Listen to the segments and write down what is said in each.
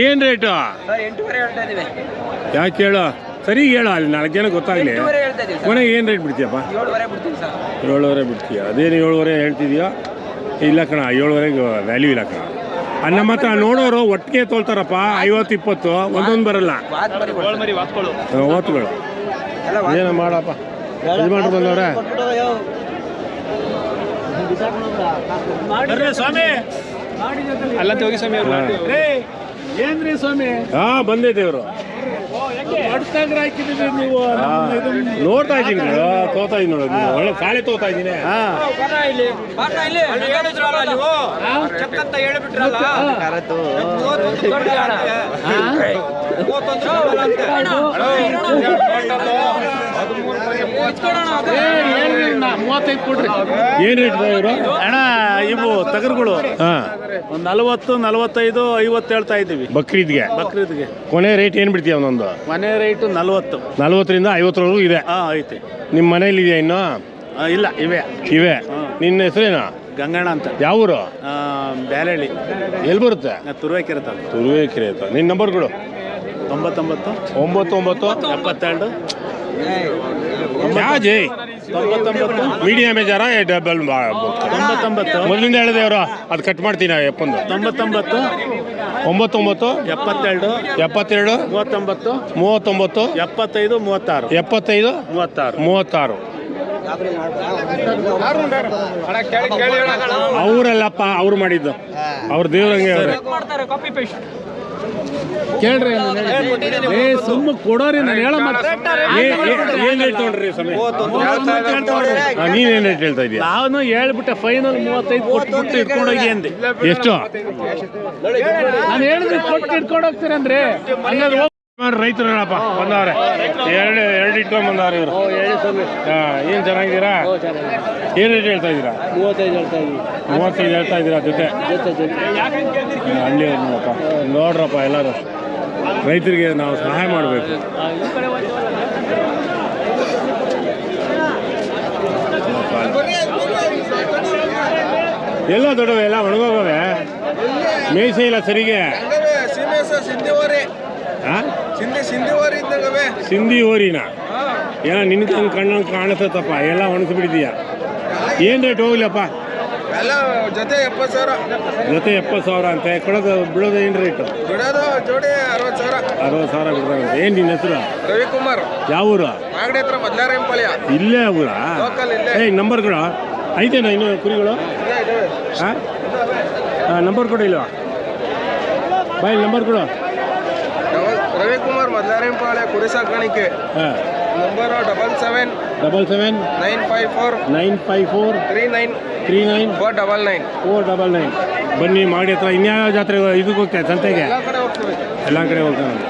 ಏನ್ rate? Sir ಎಂಟೂವರೆ ಹೇಳ್ತಾ ಇದೀವಿ. ಯಾಕೆ ಹೇಳು? ಸರಿ ಹೇಳು ಅಲ್ಲಿ ನಾಲ್ಕು ಜನ ಗೊತ್ತಾಗ್ಲಿ. ಎಂಟೂವರೆ ಹೇಳ್ತಾ ಇದೀವಿ ಸರ್. ಕೊನೆಗೆ ಏನು ರೇಟ್ ಬಿಡ್ತೀಯಪ್ಪ? ಏಳುವರೆ ಬಿಡ್ತೀಯ? ಅದೇನು ಏಳುವರೆ ಹೇಳ್ತಿದ್ಯಾ? ಇಲ್ಲ ಕಣ ಏಳುವರೆಗೆ ವ್ಯಾಲ್ಯೂ ಇಲ್ಲ ಕಣ. ನಮ್ಮ ಹತ್ರ ನೋಡೋರು ಒಟ್ಟಿಗೆ ತೋಲ್ತಾರಪ್ಪ ಐವತ್ತು ಇಪ್ಪತ್ತು ಒಂದೊಂದು ಬರಲ್ಲ. ಓತ್ಗಳು ಏನ ಮಾಡಪ್ಪ? ಯಜಮಾನ್ರು ಬಂದವ್ರೆ? ಸ್ವಾಮಿ. ಅಲ್ಲ ಹೋಗಿ ಸ್ವಾಮಿ ಏನ್ರಿ ಸ್ವಾಮಿ? ಹಾ ಬಂದೆ ದೇವರು. ಹೊಡ್ತಾಗ್ರ ಹಾಕಿದ್ದೀರಿ ನೀವು. ನೋಡ್ತಾ ಇದ್ದೀನಿ ತೋತಾ ಇದ್ದೀನಿ ನೋಡಿ. ಒಳ್ಳೆ ಸಾಲೆ ತೋತಾ ಇದ್ದೀನಿ. ಹಾ. ಇಲ್ಲಿ. ಬಾಟ ಇಲ್ಲಿ. ಹೇಳಿದ್ರಲ್ಲ ನೀವು. ಚಕ್ಕಂತ ಹೇಳಿಬಿಟ್ರಲ್ಲ. ಏನು ರೇಟ್ ಅಣ್ಣ ಇವು ತಗರುಗಳು. ಒಂದು ನಲವತ್ತು ನಲವತ್ತೈದು ಐವತ್ತು ಹೇಳ್ತಾ ಇದ್ದೀವಿ. ಬಕ್ರೀದ್ಗೆ? ಬಕ್ರೀದ್ಗೆ. ಕೊನೆ ರೇಟ್ ಏನು ಬಿಡ್ತೀಯ ಒಂದೊಂದು? ಮನೆ ರೇಟು ನಲವತ್ತು. ನಲ್ವತ್ತರಿಂದ ಐವತ್ತರವರೆಗೂ ಇದೆ. ಹಾ ಐತೆ. ನಿಮ್ಮ ಮನೇಲಿ ಇದೆಯಾ ಇನ್ನು? ಆ, ಇಲ್ಲ ಇವೆ. ಇವೆ? ನಿನ್ನ ಹೆಸರೇನು? ಗಂಗಣ್ಣ ಅಂತ. ಯಾವ ಊರು ಆ, ಎಲ್ಲಿ ಬರುತ್ತೆ? ತುರುವೇಕೆರೆ ತಾಲೂಕು. ತುರುವೇಕೆರೆ ಅಂತ ನಿನ್ನ ನಂಬರ್ಗಳು ತೊಂಬತ್ತೊಂಬತ್ತು? ಒಂಬತ್ತು ಒಂಬತ್ತು ಎಪ್ಪತ್ತೆರಡು ತೊಂಬತ್ತೊಂಬತ್ತು? ಮೀಡಿಯಂ ಡಬಲ್ ತೊಂಬತ್ತೊಂಬತ್ತು? ಮೊದಲಿಂದ ಹೇಳಿದೆ ಅವರು ಅದು ಕಟ್ ಮಾಡ್ತೀನಿ ಎಪ್ಪೊಂದು. ತೊಂಬತ್ತೊಂಬತ್ತು? ಒಂಬತ್ತೊಂಬತ್ತು? ಎಪ್ಪತ್ತೆರಡು? ಎಪ್ಪತ್ತೆರಡು? ಮೂವತ್ತೊಂಬತ್ತು? ಮೂವತ್ತೊಂಬತ್ತು? ಎಪ್ಪತ್ತೈದು? ಮೂವತ್ತಾರು? ಎಪ್ಪತ್ತೈದು? ಮೂವತ್ತಾರು. ಮೂವತ್ತಾರು. ಅವರಲ್ಲಪ್ಪ ಅವ್ರು ಮಾಡಿದ್ದು. ಅವ್ರ ದೇವ್ರಂಗೆ ಕೇಳ್ರಿ ಏ ಸುಮ್ಮ ಕೊಡೋರಿ ನಾನು ಹೇಳೋ ಮತ್ತೆ ಏನು ತೊಗೊಂಡ್ರಿ ಸಮಯ ನೀನೇನ್ ಹೇಳ್ತಾ ಇದೀಯ ನಾನು ಹೇಳ್ಬಿಟ್ಟೆ ಫೈನಲ್ ಮೂವತ್ತೈದು ಕೊಟ್ಬಿಟ್ಟು ಇಟ್ಕೊಂಡೋಗಿ ಅಂದೆ. ಎಷ್ಟು? ನಾನು ಹೇಳಿದ್ರೆ ಕೊಟ್ಟು ಇಟ್ಕೊಂಡು ಹೋಗ್ತೀರಂದ್ರೆ ಹಂಗಾದ್ರೆ ಹೋಗ್- ಹೇಳಪ್ಪ ಬಂದವ್ರೆ. ಎರಡು ಎರಡು ಇಟ್ಕೊಂಡ್ ಬಂದವ್ರೆ ಇವರು. ಹಾ ಏನ್ ಚೆನ್ನಾಗಿದ್ದೀರಾ? ಏನ್ ರೇಟ್ ಹೇಳ್ತಾ ಇದ್ದೀರಾ? ಮೂವತ್ತೈದು ಹೇಳ್ತಾ ಇದ್ದೀವಿ. ಮೂವತ್ತೈದು ಹೇಳ್ತಾ ಇದ್ದೀರಾ ಜೊತೆ? ಹಳ್ಳಿ ನೋಡಪ್ಪ. ನೋಡ್ರಪ್ಪ ಎಲ್ಲರೂ. ರೈತರಿಗೆ ನಾವು ಸಹಾಯ ಮಾಡಬೇಕು. ಎಲ್ಲ ದೊಡ್ಡವೆ ಎಲ್ಲ ಒಣಗೋಗವೆ? ಮೇಯ್ಸೇ ಇಲ್ಲ ಸರಿಗೆ. ಹಾಂ? ಸಿಂಧಿ ಸಿಂಧಿವರಿ ಇದ್ದಾಗವೆ ಸಿಂಧಿ ಓರಿನ ಏನೋ ನಿನ್ ಹಂಗೆ ಕಣ್ಣು ಕಾಣಿಸ್ತಪ್ಪ ಎಲ್ಲ ಒಣಗಿಸ್ಬಿಟ್ಟಿದೀಯ. ಏನು ರೇಟ್ ಹೋಗ್ಲಪ್ಪ ಎಲ್ಲ ಜೊತೆ ಎಪ್ಪತ್ತು ಸಾವಿರ. ಜೊತೆ ಎಪ್ಪತ್ತು ಸಾವಿರ ಅಂತ ಕೊಡೋದು ಬಿಡೋದು ಏನು ರೇಟು? ಬಿಡೋದು ಜೋಡಿ ಅರವತ್ತು ಸಾವಿರ. ಅರವತ್ತು ಸಾವಿರ ಬಿಡ್ತಾರಂತೆ ಏನು ನಿನ್ನ ಹೆಸರು? ರವಿಕುಮಾರ್. ಯಾವ ಊರು? ಮಾಗಡಿ ಹತ್ರ ಮದ್ಲಾರೆಂಪಾಳ್ಯ ಇಲ್ಲೇ ಊರ? ಏಯ್ ನಂಬರ್ಗಳು ಐತೇನಾ ಇನ್ನು ಕುರಿಗಳು? ಹಾಂ ನಂಬರ್ ಕೊಡು ಇಲ್ವಾ? ಬಾಯ್ ನಂಬರ್ ಕೊಡು. ರವಿಕುಮಾರ್ ಮದ್ಲಾರಿಂಪಾಳೆ ಕುರಿ ಸಾಕಾಣಿಕೆ ಹಾಂ. Number double seven double seven nine five four nine five four three nine three nine four double nine four double nine ಬನ್ನಿ ಮಾಡಿ ಹತ್ರ. ಇನ್ಯಾವ ಜಾತ್ರೆ ಇದಕ್ಕೆ ಹೋಗ್ತೇವೆ ಸಂತೆಗೆ? ಎಲ್ಲ ಕಡೆ ಹೋಗ್ತೀವಿ. ಎಲ್ಲ ಕಡೆ ಹೋಗ್ತಾರೆ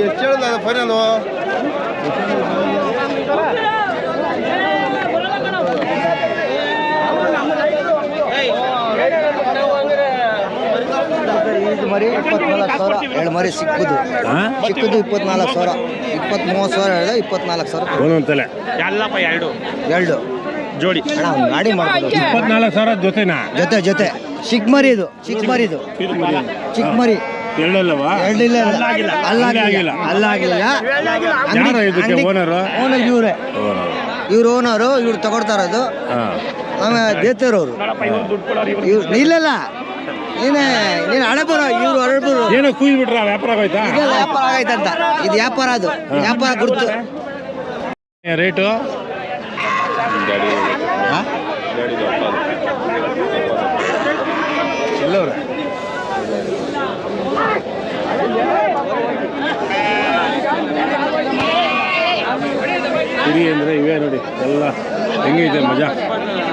ಎಷ್ಟು ಹೇಳಿದ ಫೈನಲು ಇದು ಮರಿ ಇಪ್ಪತ್ನಾಲ್ಕು ಮರಿ ಸಿಕ್ಕುದು ಸಿಕ್ಕುದು ಇಪ್ಪತ್ನಾಲ್ಕು ಸಾವಿರ. ಇಪ್ಪತ್ತ್ ಮೂವತ್ತು ಸಾವಿರ ಹೇಳಿದೆ ಇಪ್ಪತ್ನಾಲ್ಕು ಸಾವಿರ ಒಂದೊಂದು ತಲೆ. ಎಲ್ಲಪ್ಪ ಎರಡು. ಎರಡು. ಜೋಡಿ. ಅಣ್ಣ ಒಂದು ಗಾಡಿ ಮಾಡ್ಬೋದು ಇಪ್ಪತ್ನಾಲ್ಕು ಸಾವಿರ ಜೊತೆನಾ? ಜೊತೆ ಜೊತೆ. ಚಿಕ್ಕ ಮರಿ ಇದು. ಚಿಕ್ಕ ಮರಿ ಇದು ಚಿಕ್ಕ ಮರಿ ಎರಡಲ್ಲವಾ ಎರಡಿಲ್ಲ ಅಲ್ಲಾಗಿಲ್ಲ. ಅಲ್ಲಾಗಿಲ್ಲ. ಯಾರು ಇದಕ್ಕೆ ಓನರು? ಓನರ್ ಇವ್ರೆ. ಇವ್ರು ಓನರು ಇವ್ರು ತಗೊಳ್ತಾರದು ಆಮೇಲೆ ದೇತೇರವ್ರು ಇವ್ರು ಇಲ್ಲಲ್ಲ. ನೀನೇ ನೀನು ಹಳೆ ಬರೋ ಇವ್ರು ಬರೋ ಏನೋ ಕುಯ್ದು ಬಿಟ್ರ ವ್ಯಾಪಾರ ಆಗೋಯ್ತಾ? ಇದೆಲ್ಲ ವ್ಯಾಪಾರ ಆಗೈತಂತ ಇದು ವ್ಯಾಪಾರ ಅದು. ವ್ಯಾಪಾರ ಗುರುತು. ರೇಟು? ಎಲ್ಲವ್ರೆ ಕುರಿ ಅಂದರೆ ಇವೇ ನೋಡಿ. ಎಲ್ಲ ಹೆಂಗಿದೆ ಮಜಾ?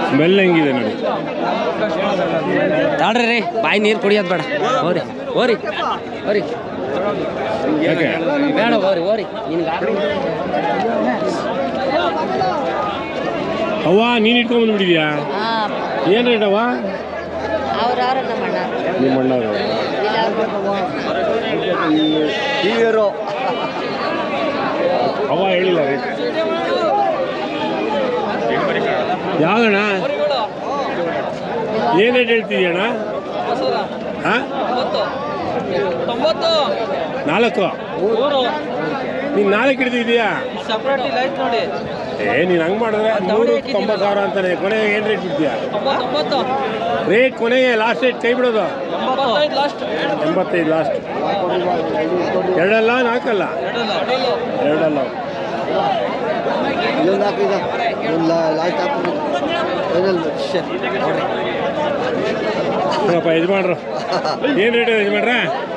ಸ್ಮೆಲ್ ಹೆಂಗಿದೆ ನೋಡಿ. ತಾಳ್ರಿ ರೀ ಬಾಯಿ ನೀರು ಕುಡಿಯೋದು ಬೇಡ. ಹೋರಿ ಹೋರಿ ಹೋರಿ. ಬೇಡ ಹೋರಿ ಹೋರಿ. ನಿನ್ಗೆ ಅವ್ವ ನೀನು ಇಟ್ಕೊಂಡ್ ಬಂದ್ಬಿಟ್ಟಿದ್ಯಾ? ಏನು ರೇಟ್ ಅವ್ವ? ನಮ್ಮ ಅಣ್ಣ ನಿಮ್ಮ ಅಣ್ಣವರು. ಹಿರಿಯರು ಅವ್ವ ಹೇಳಿಲ್ಲ ರೇಟ್ ಯಾವ್ದಣ್ಣ? ಏನು ರೇಟ್ ಹೇಳ್ತಿದ್ಯಣ್ಣ ಹಾಂ? ನಾಲ್ಕು? ನೀನು ನಾಲ್ಕು ಹಿಡಿದಿದ್ಯಾ? ಏ ನೀನು ಹಂಗೆ ಮಾಡಿದ್ರೆ ನೂರು ತೊಂಬತ್ತು ಸಾವಿರ ಅಂತಾನೆ. ಕೊನೆಗೆ ಏನು ರೇಟ್ ಬಿಡ್ತೀಯಾ ರೇಟ್ ಕೊನೆಗೆ ಲಾಸ್ಟ್ ರೇಟ್ ಕೈ ಬಿಡೋದು? ಎಂಬತ್ತೈದು ಲಾಸ್ಟ್ ಎಂಬತ್ತೈದು ಲಾಸ್ಟ್ ಎರಡಲ್ಲ ನಾಲ್ಕಲ್ಲ? ಎರಡಲ್ಲ. ಇನ್ನೊಂದು ಹಾಕಿದ. ಒಂದು ಲಾಸ್ಟ್ ಹಾಕು ಫೈನಲ್ ಏನಪ್ಪ ಯಜಮಾನ್ರು. ಏನು ರೇಟ್ ಯಜಮಾನ್ರ?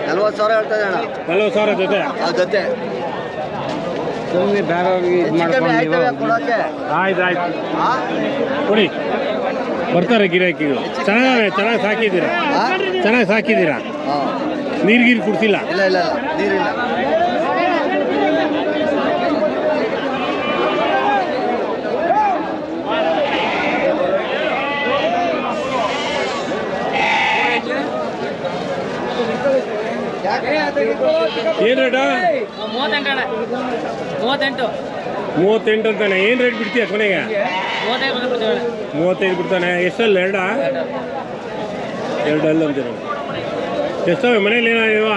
ನಲ್ವತ್ತು ಸಾವಿರ ಹೇಳ್ತಾ ಅಣ್ಣ ನಲ್ವತ್ತು ಸಾವಿರ ಜೊತೆ? ಆ ಜೊತೆ. ಸುಮ್ಮನೆ ಬೇರೆಯವ್ರಿಗೆ ಇದು ಕೊಡೋಕೆ ಆಯ್ತು ಆಯ್ತು? ಕೊಡಿ. ಬರ್ತಾರೆ ಗಿರಾಕಿಗಳು. ಚೆನ್ನಾಗಿ ಚೆನ್ನಾಗಿ ಸಾಕಿದ್ದೀರಾ? ಚೆನ್ನಾಗಿ ಸಾಕಿದ್ದೀರಾ? ಆ. ನೀರು ಗೀರು ಕುಡ್ಸಿಲ್ಲ? ಇಲ್ಲ ಇಲ್ಲ ಇಲ್ಲ. ನೀರಿಲ್ಲ. ಏನು ರೇಟ ಮೂವತ್ತೆಂಟು ಮೂವತ್ತೆಂಟು. ಅಂತಾನೆ. ಏನ್ ರೇಟ್ ಬಿಡ್ತೀಯ ಕೊನೆಗೆ? ಮೂವತ್ತೈದು ಬಿಡ್ತಾನೆ. ಎಷ್ಟಲ್ಲ? ಎರಡ? ಎರಡಲ್ಲ ಅಂತೀರ. ಎಷ್ಟವೆ? ಮನೇಲಿ ಏನಾಗಿವ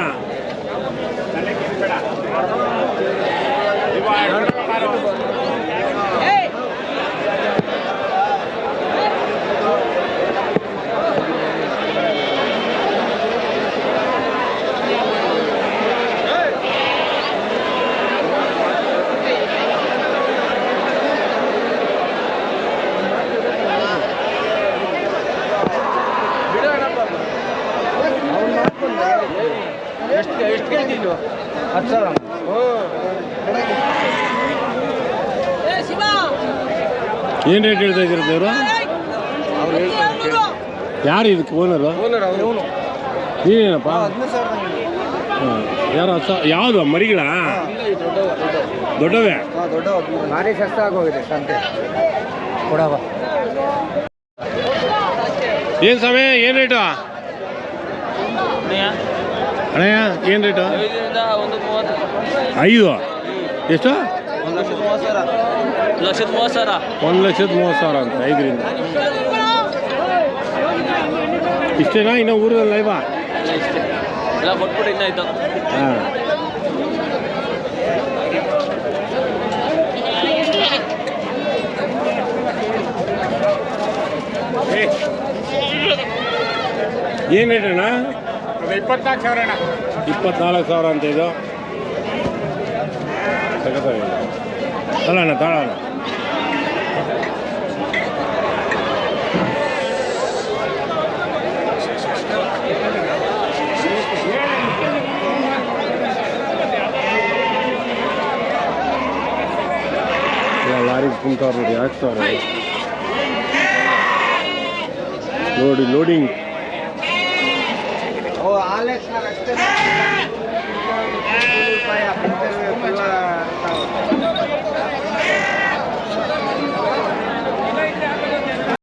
ಎಷ್ಟು ಎಷ್ಟು ಕೇಳ್ತಿದ್ದು ಹತ್ತು ಸಾವಿರ ಏನು ರೇಟ್ ಹೇಳ್ತಾ ಇದ್ದೀರ ದೇವರು? ಅವ್ರು ಹೇಳ್ತಾರೆ ಯಾರು ಇದಕ್ಕೆ ಓನರು ಓನರ್ ಅವನು ನೀನೇನಪ್ಪ ಹದಿನೈದು ಸಾವಿರ ಹಾಂ ಯಾರು ಹತ್ತು ಸಾವಿರ? ಯಾವುದು? ಮರಿಗಳ? ದೊಡ್ಡವೇ? ದೊಡ್ಡ ಭಾರಿ ಕಷ್ಟ ಆಗೋಗಿದೆ ಸಂತೆ ಕೊಡವ ಏನು ಸಮಯ ಏನು ರೇಟು ಅಣ್ಣಯ್ಯ ಏನು ರೇಟು ಐದು? ಎಷ್ಟು? ಒಂದು ಲಕ್ಷದ ಮೂವತ್ತು ಸಾವಿರ. ಒಂದು ಲಕ್ಷದ ಮೂವತ್ತು ಸಾವಿರ. ಅಂತ ಐದರಿಂದ. ಇಷ್ಟೇನಾ? ಇನ್ನೂ ಊರಲ್ಲಿ ಲೈವಾ ಎಲ್ಲ ಕೊಟ್ಬಿಟ್ಟು ಇನ್ನಾಯ್ತು ಹಾಂ. ಏನು ರೇಟ್ ಅಣ್ಣ? ಇಪ್ಪತ್ನಾಲ್ಕು ಸಾವಿರ ಇಪ್ಪತ್ನಾಲ್ಕು ಸಾವಿರ ಅಂತ ಇದು? ತಗೊಳ್ಳೋಣ ತಗೊಳ್ಳೋಣ ಲಾರಿ ಕುಂತಾರ ನೋಡಿ ಹಾಕ್ತಾರೆ ನೋಡಿ ಲೋಡಿಂಗ್ Hey! Hey!